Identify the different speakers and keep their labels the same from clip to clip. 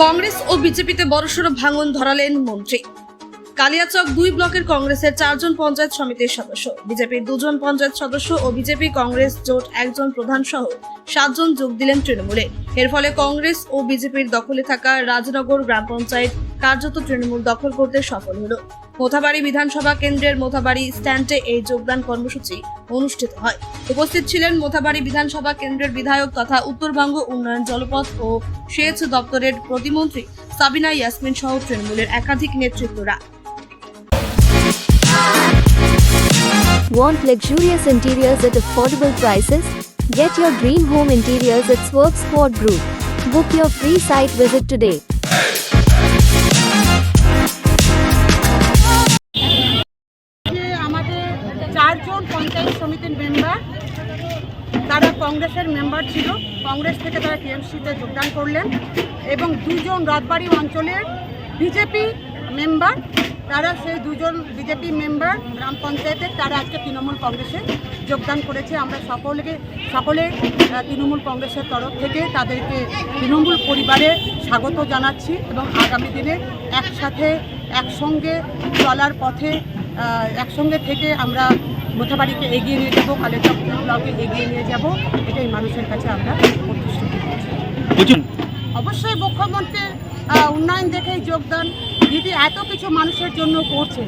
Speaker 1: কংগ্রেস ও বিজেপিতে বড়সড় ভাঙন ধরালেন মন্ত্রী। কালিয়াচক দুই ব্লকের কংগ্রেসের চারজন পঞ্চায়েত সমিতির সদস্য। বিজেপির দুজন পঞ্চায়েত সদস্য ও বিজেপি কংগ্রেস জোট একজন প্রধান সহ সাতজন যোগ দিলেন তৃণমূলে। এর ফলে কংগ্রেস ও বিজেপির দখলে থাকা রাজনগর গ্রাম পঞ্চায়েত কার্যত তৃণমূল দখল করতে সফল হলো মোথাবাড়ি বিধানসভা কেন্দ্রের মোথাবাড়ি স্ট্যান্ডে এই যোগদান কর্মসূচি অনুষ্ঠিত হয় উপস্থিত ছিলেন মোথাবাড়ি বিধানসভা কেন্দ্রের বিধায়ক তথা উত্তরবঙ্গ উন্নয়ন জলপথ ও সেচ দপ্তরের প্রতিমন্ত্রী সাবিনা ইয়াসমিন সহ তৃণমূলের একাধিক নেতৃত্বরা
Speaker 2: Want luxurious interiors at affordable prices? Get your dream home interiors at Swerve Sport Group. Book your free site visit today.
Speaker 3: চারজন পঞ্চায়েত সমিতির মেম্বার তারা কংগ্রেসের মেম্বার ছিল। কংগ্রেস থেকে তারা টিএমসিতে যোগদান করলেন এবং দুজন রাজবাড়ি অঞ্চলের বিজেপি মেম্বার তারা সেই দুজন বিজেপি মেম্বার গ্রাম পঞ্চায়েতের, তারা আজকে তৃণমূল কংগ্রেসে যোগদান করেছে। আমরা সকলকে, সকলে তৃণমূল কংগ্রেসের তরফ থেকে তাদেরকে তৃণমূল পরিবারে স্বাগত জানাচ্ছি এবং আগামী দিনে একসাথে, একসঙ্গে চলার পথে একসঙ্গে থেকে আমরা মোথাবাড়িকে এগিয়ে নিয়ে যাব কালেচক ব্লকে এগিয়ে নিয়ে যাব এটাই মানুষের কাছে আমরা।
Speaker 4: বুঝুন।
Speaker 3: অবশ্যই মুখ্যমন্ত্রীর উন্নয়ন দেখেই যোগদান। দিদি এত কিছু মানুষের জন্য করছে।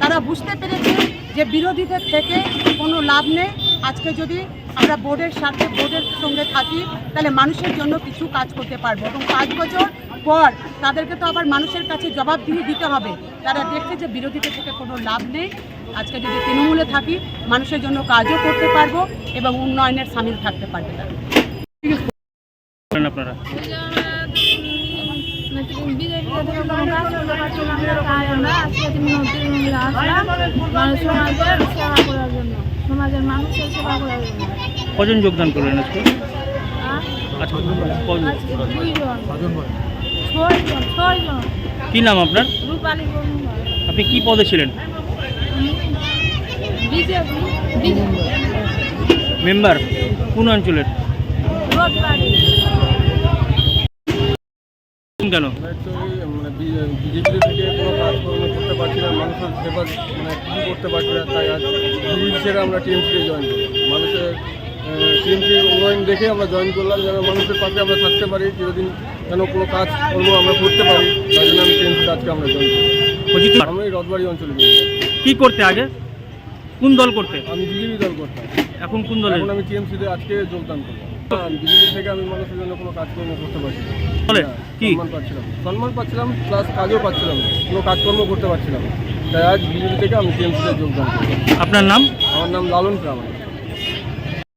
Speaker 3: তারা বুঝতে পেরেছে যে বিরোধীদের থেকে কোনো লাভ নেই। আজকে যদি আমরা বোর্ডের সাথে বোর্ডের সঙ্গে থাকি তাহলে মানুষের জন্য কিছু কাজ করতে পারব। এবং পাঁচ বছর পর তাদেরকে তো আবার মানুষের কাছে জবাবদিহি দিতে হবে। তারা দেখছে যে বিরোধীদের থেকে কোনো লাভ নেই। আজকে যদি তৃণমূলে থাকি মানুষের জন্য কাজও করতে পারব এবং উন্নয়নের সামিল থাকতে পারবে তারা।
Speaker 4: আপনারা।
Speaker 5: বিজেপিতে থেকে কোনো কাজ করতে পারছি না আমরা তাই আমরা আজকে? তৃণমূলে আসলাম সমাজের সেবা করার জন্য সমাজের মানুষের সেবা করার জন্য
Speaker 4: কজন? যোগদান করলেন আজকে
Speaker 5: ছয়জন।
Speaker 4: কি নাম আপনার? আপনি কি পদে ছিলেন? মেম্বার কোন অঞ্চলের? কেন
Speaker 6: মানে বিজেপি থেকে কোনো? কাজকর্ম করতে পারছি না মানুষের সেবা মানে কিছু করতে পারছি না তাই আজ আমরা টিএমসিতে জয়েন করি মানুষের উন্নয়ন দেখে আমরা জয়েন করলাম যেন মানুষের পাশে আমরা থাকতে পারি চিরদিন যেন কোনো আমরা করতে পারি তাই জন্য আমি টিএমসিতে আজকে আমরা জয়েন করি আমি রথবাড়ি অঞ্চলে।
Speaker 4: কি করতে আগে? কোন দল করতে?
Speaker 6: আমি বিজেপি দল করতাম।
Speaker 4: এখন কোন দলে
Speaker 6: এখন আমি টিএমসিতে আজকে যোগদান করলাম বিজেপি থেকে আমি মানুষের জন্য কোনো কাজকর্ম করতে পারছি।
Speaker 4: বলে কি?
Speaker 6: সম্মান পাচ্ছিলাম। সম্মান পাচ্ছিলাম প্লাস কাজও পাচ্ছিলাম। কোনো কাজকর্ম করতে পারছিলাম তাই আজ বিজেপি থেকে আমি টিএমসিতে যোগদান করলাম
Speaker 4: আপনার নাম?
Speaker 6: আমার নাম লালন প্রামাণিক।